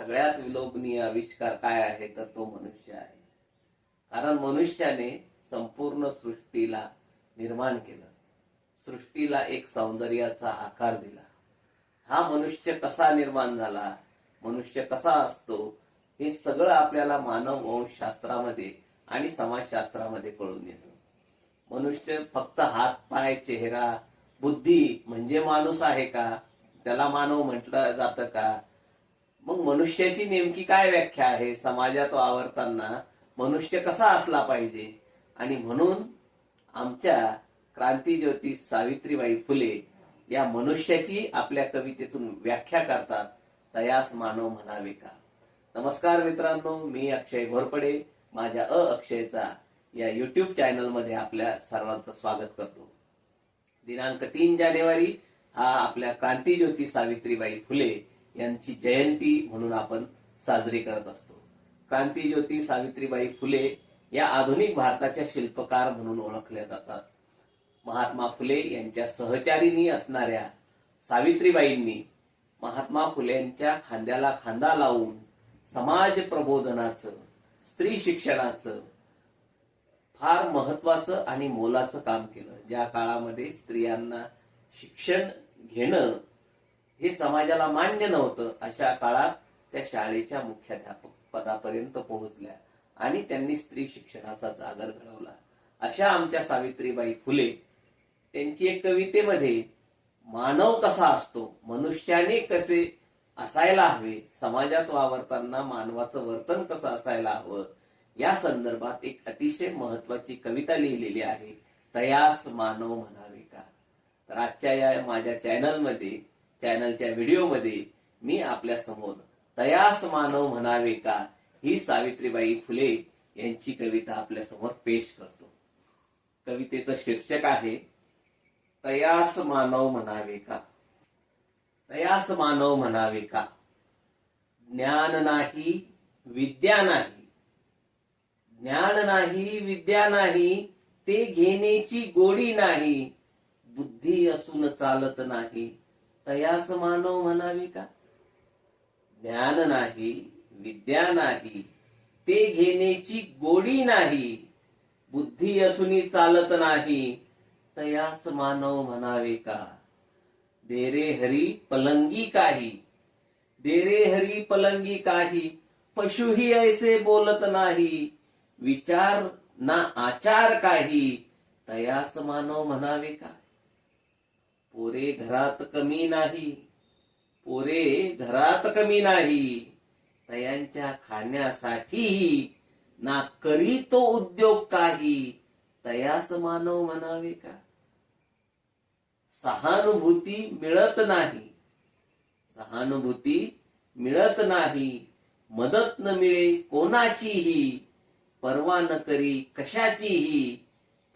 सगळ्यात विलोभनीय आविष्कार काय आहे तर तो मनुष्य आहे. कारण मनुष्याने संपूर्ण सृष्टीला निर्माण केलं. सृष्टीला एक सौंदर्याचा आकार दिला. हा मनुष्य कसा निर्माण झाला मनुष्य कसा असतो हे सगळं आपल्याला मानव वंशशास्त्रामध्ये आणि समाजशास्त्रामध्ये कळून येतं. मनुष्य फक्त हात पाय चेहरा बुद्धी म्हणजे माणूस आहे का? त्याला मानव म्हटलं जातं का? मग मनुष्याची नेमकी काय व्याख्या आहे? समाजात वावरताना मनुष्य कसा असला पाहिजे? आणि म्हणून आमच्या क्रांती ज्योती सावित्रीबाई फुले या मनुष्याची आपल्या कवितेतून व्याख्या करतात. तयास मानव म्हणावे का? नमस्कार मित्रांनो मी अक्षय घोरपडे. माझ्या अ अक्षयचा या युट्यूब चॅनलमध्ये आपल्या सर्वांचं स्वागत करतो. दिनांक तीन जानेवारी हा आपल्या क्रांती ज्योती सावित्रीबाई फुले यांची जयंती म्हणून आपण साजरी करत असतो. क्रांतीज्योती सावित्रीबाई फुले या आधुनिक भारताच्या शिल्पकार म्हणून ओळखल्या जातात. महात्मा फुले यांच्या सहचारिणी असणाऱ्या सावित्रीबाईंनी महात्मा फुलेंच्या खांद्याला खांदा लावून समाज प्रबोधनाचं स्त्री शिक्षणाचं फार महत्वाचं आणि मोलाचं काम केलं. ज्या काळामध्ये स्त्रियांना शिक्षण घेणं हे समाजाला मान्य नव्हतं अशा काळात त्या शाळेच्या मुख्याध्यापक पदापर्यंत पोहोचल्या आणि त्यांनी स्त्री शिक्षणाचा जागर घडवला. अशा आमच्या सावित्रीबाई फुले त्यांची एक कवितेमध्ये मानव कसा असतो? मनुष्याने कसे असायला हवे? समाजात वावरताना मानवाचं वर्तन कसं असायला हवं? या संदर्भात एक अतिशय महत्वाची कविता लिहिलेली आहे तयास मानव म्हणावे का? तर आजच्या या माझ्या चॅनलमध्ये चॅनलच्या व्हिडिओमध्ये मी आपल्यासमोर तयास मानव म्हणावे का ही सावित्रीबाई फुले यांची कविता आपल्यासमोर पेश करतो. कवितेचं शीर्षक आहे तयास मानव म्हणावे का? तयास मानव म्हणावे का? ज्ञान नाही विद्या नाही. ज्ञान नाही विद्या नाही ते घेण्याची गोडी नाही. बुद्धी असून चालत नाही तयास मानव म्हणावे का ज्ञान नाही विद्या नाही ते घेण्याची गोडी नाही बुद्धी असून चालत नाही. तयास मानव म्हणावे का देरे हरी पलंगी काही देरे हरी पलंगी काही पशुही ऐसे बोलत नाही विचार ना आचार काही तयास मानव म्हणावे का पोरे घरात कमी नाही. पोरे घरात कमी नाही. तयांच्या खाण्यासाठी ना करी तो उद्योग काही. तयास मानव म्हणावे का? सहानुभूती मिळत नाही. सहानुभूती मिळत नाही. मदत न मिळे कोणाचीही. परवा न करी कशाचीही.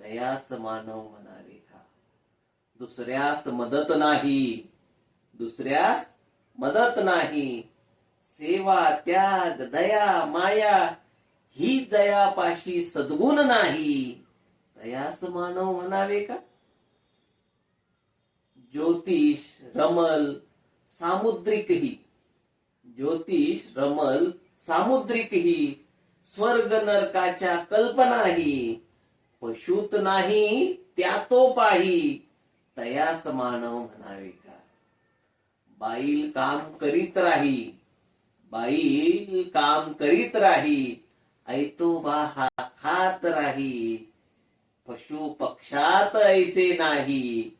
तयास मानव म्हणावे दुसऱ्यास मदत नाही. दुसऱ्यास मदत नाही. सेवा त्याग दया माया ही जयापाशी सद्गुण नाही. तयास मानव म्हणावे का? ज्योतिष रमल सामुद्रिकही. ज्योतिष रमल सामुद्रिकही स्वर्ग नरकाच्या कल्पनाही. पशुत नाही त्या तो पाही. तयास मानव म्हणावे का? बाईल काम करीत राही बाईल काम करीत राही ऐतोबा हा खात राही पशु पक्षात ऐसे नाही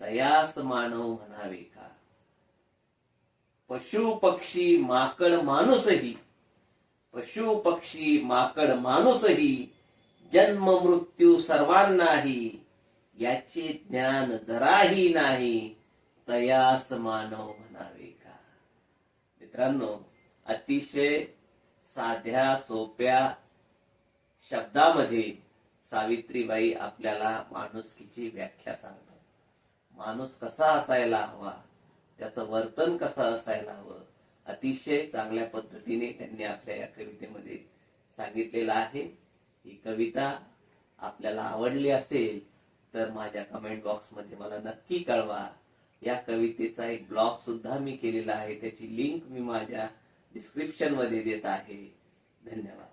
तयास मानव म्हणावे का? पशु पक्षी माकड माणूसही पशु पक्षी माकड माणूसही जन्म मृत्यू सर्वांनाही याचे ज्ञान जराही नाही तयास मानव म्हणावे का? मित्रांनो अतिशय साध्या सोप्या शब्दामध्ये सावित्रीबाई आपल्याला माणुसकीची व्याख्या सांगतात. माणूस कसा असायला हवा? त्याचं वर्तन कसं असायला हवं? अतिशय चांगल्या पद्धतीने त्यांनी आपल्या या कवितेमध्ये सांगितलेलं आहे. ही कविता आपल्याला आवडली असेल तर माझ्या कमेंट बॉक्समध्ये मला नक्की कळवा. या कवितेचा एक ब्लॉग सुद्धा मी केलेला आहे. त्याची लिंक मी माझ्या डिस्क्रिप्शनमध्ये देत आहे. धन्यवाद.